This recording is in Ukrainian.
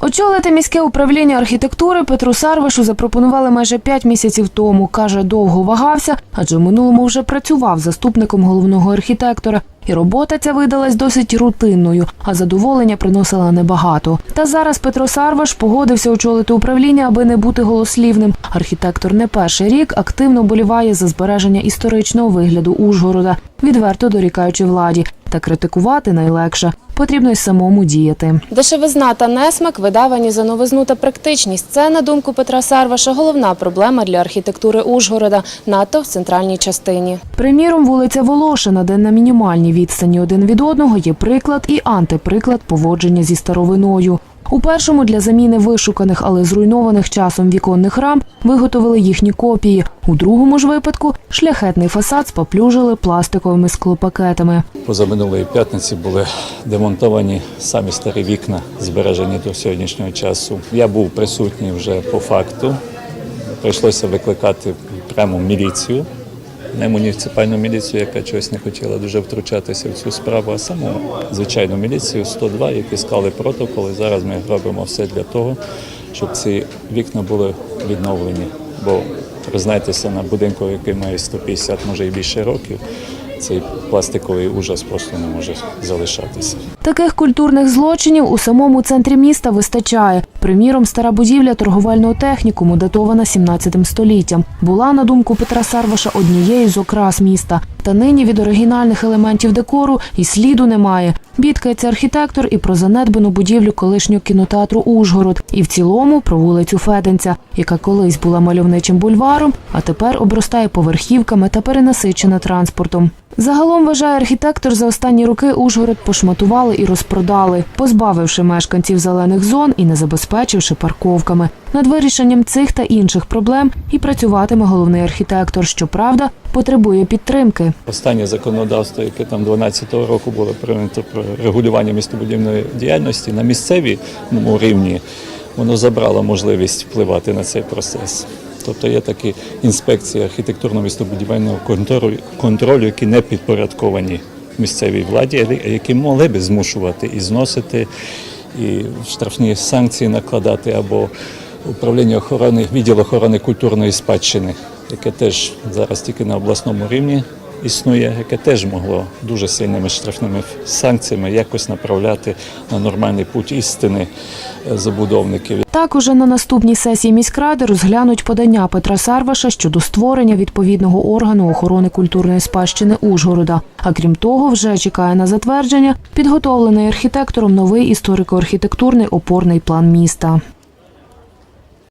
Очолити міське управління архітектури Петру Сарвашу запропонували майже п'ять місяців тому. Каже, довго вагався, адже в минулому вже працював заступником головного архітектора. І робота ця видалась досить рутинною, а задоволення приносила небагато. Та зараз Петро Сарваш погодився очолити управління, аби не бути голослівним. Архітектор не перший рік активно боліває за збереження історичного вигляду Ужгорода, відверто дорікаючи владі. Та критикувати найлегше. Потрібно й самому діяти. Дешевизна та несмак видавані за новизну та практичність. Це, на думку Петра Сарваша, головна проблема для архітектури Ужгорода, надто в центральній частині. Приміром, вулиця Волошина, де на мінімальній відстані один від одного є приклад і антиприклад поводження зі старовиною. У першому для заміни вишуканих, але зруйнованих часом віконних рам виготовили їхні копії. У другому ж випадку шляхетний фасад споплюжили пластиковими склопакетами. Позаминулої п'ятниці були демонтовані самі старі вікна, збережені до сьогоднішнього часу. Я був присутній вже по факту. Прийшлося викликати прямо міліцію, не муніципальну міліцію, яка чогось не хотіла дуже втручатися в цю справу, а саму звичайну міліцію 102, які склали протоколи. Зараз ми робимо все для того, щоб ці вікна були відновлені. Бо признайтеся, на будинку, який має 150, може і більше років, цей пластиковий ужас просто не може залишатися. Таких культурних злочинів у самому центрі міста вистачає. Приміром, стара будівля торговельного технікуму, датована 17 століттям, була, на думку Петра Сарваша, однією з окрас міста. Та нині від оригінальних елементів декору і сліду немає. Бідкається архітектор і про занедбану будівлю колишнього кінотеатру Ужгород, і в цілому про вулицю Феденця, яка колись була мальовничим бульваром, а тепер обростає поверхівками та перенасичена транспортом. Загалом вважає архітектор, за останні роки Ужгород пошматували і розпродали, позбавивши мешканців зелених зон і не забезпечивши парковками. Над вирішенням цих та інших проблем і працюватиме головний архітектор. Щоправда, потребує підтримки. Останнє законодавство, яке там 12-го року було прийнято про регулювання містобудівної діяльності на місцевому рівні, воно забрало можливість впливати на цей процес. Тобто є такі інспекції архітектурно-містобудівельного контролю, контролю, які не підпорядковані місцевій владі, які могли би змушувати і зносити, і штрафні санкції накладати або управління охорони, відділ охорони культурної спадщини, яке теж зараз тільки на обласному рівні існує, яке теж могло дуже сильними штрафними санкціями якось направляти на нормальний путь істини е, забудовників. Так уже на наступній сесії міськради розглянуть подання Петра Сарваша щодо створення відповідного органу охорони культурної спадщини Ужгорода. А крім того, вже чекає на затвердження підготовлений архітектором новий історико-архітектурний опорний план міста.